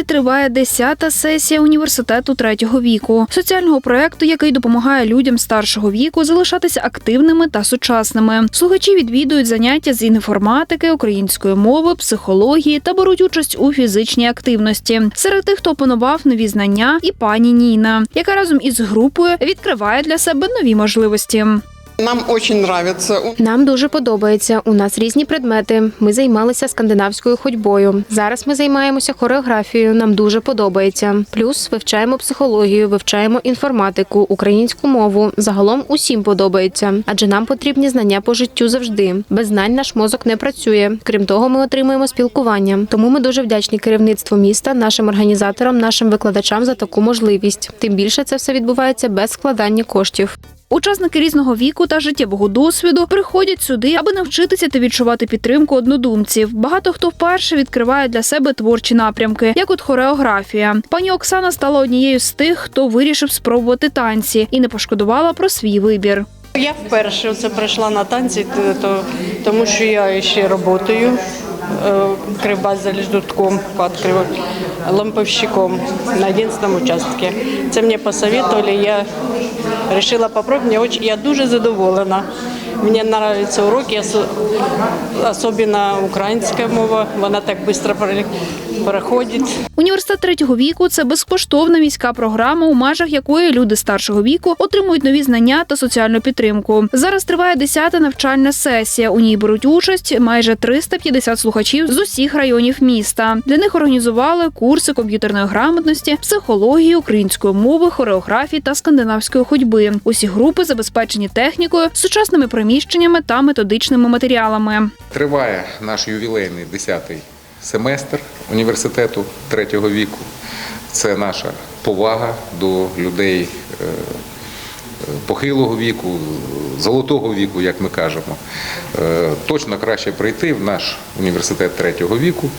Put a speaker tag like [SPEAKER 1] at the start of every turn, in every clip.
[SPEAKER 1] Розі триває 10-та сесія університету третього віку, соціального проекту, який допомагає людям старшого віку залишатися активними та сучасними. Слухачі відвідують заняття з інформатики, української мови, психології та беруть участь у фізичній активності. Серед тих, хто опанував нові знання, і пані Ніна, яка разом із групою відкриває для себе нові можливості.
[SPEAKER 2] Нам нравится. У-
[SPEAKER 3] Нам дуже подобається. У нас різні предмети. Ми займалися скандинавською ходьбою. Зараз ми займаємося хореографією. Нам дуже подобається. Плюс вивчаємо психологію, вивчаємо інформатику, українську мову. Загалом усім подобається, адже нам потрібні знання по життю завжди. Без знань наш мозок не працює. Крім того, ми отримуємо спілкування. Тому ми дуже вдячні керівництву міста, нашим організаторам, нашим викладачам за таку можливість. Тим більше це все відбувається без складання коштів.
[SPEAKER 1] Учасники різного віку та життєвого досвіду приходять сюди, аби навчитися та відчувати підтримку однодумців. Багато хто вперше відкриває для себе творчі напрямки, як от хореографія. Пані Оксана стала однією з тих, хто вирішив спробувати танці і не пошкодувала про свій вибір.
[SPEAKER 4] Я вперше це прийшла на танці, то, тому що я ще працюю е, кривбазалеждутком, ламповщиком на 11 участке. Це мені посоветовали, я Мені очень- я дуже задоволена. Мені подобаються уроки, особливо українська мова, вона так швидко проходить.
[SPEAKER 1] Університет третього віку це безкоштовна міська програма, у межах якої люди старшого віку отримують нові знання та соціальну підтримку. Зараз триває 10-та навчальна сесія. У ній беруть участь майже 350 слухачів з усіх районів міста. Для них організували курси комп'ютерної грамотності, психології, української мови, хореографії та скандинавської ходьби. Усі групи забезпечені технікою, сучасними приміщеннями та методичними матеріалами.
[SPEAKER 5] Триває наш ювілейний 10-й семестр університету третього віку. Це наша повага до людей е, похилого віку, золотого віку, як ми кажемо. Е, Точно краще прийти в наш університет третього віку.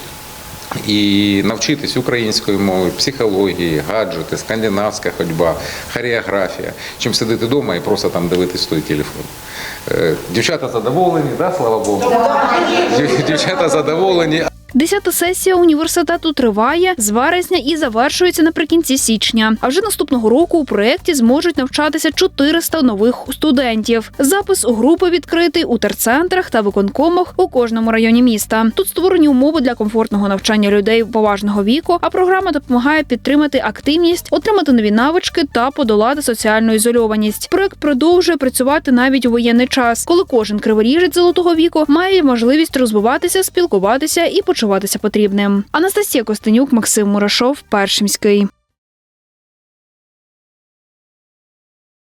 [SPEAKER 5] І навчитись української мови, психології, гаджети, скандинавська ходьба, хореографія, чим сидіти вдома і просто там дивитись той телефон. Е, Дівчата задоволені, да, слава Богу? Дівчата задоволені.
[SPEAKER 1] Десята сесія університету триває з вересня і завершується наприкінці січня. А вже наступного року у проєкті зможуть навчатися 400 нових студентів. Запис у групи відкритий у терцентрах та виконкомах у кожному районі міста. Тут створені умови для комфортного навчання людей поважного віку. А програма допомагає підтримати активність, отримати нові навички та подолати соціальну ізольованість. Проект продовжує працювати навіть у воєнний час, коли кожен криворіжець золотого віку має можливість розвиватися, спілкуватися і почуватися потрібним. Анастасія Костенюк, Максим Мурашов, Першимський.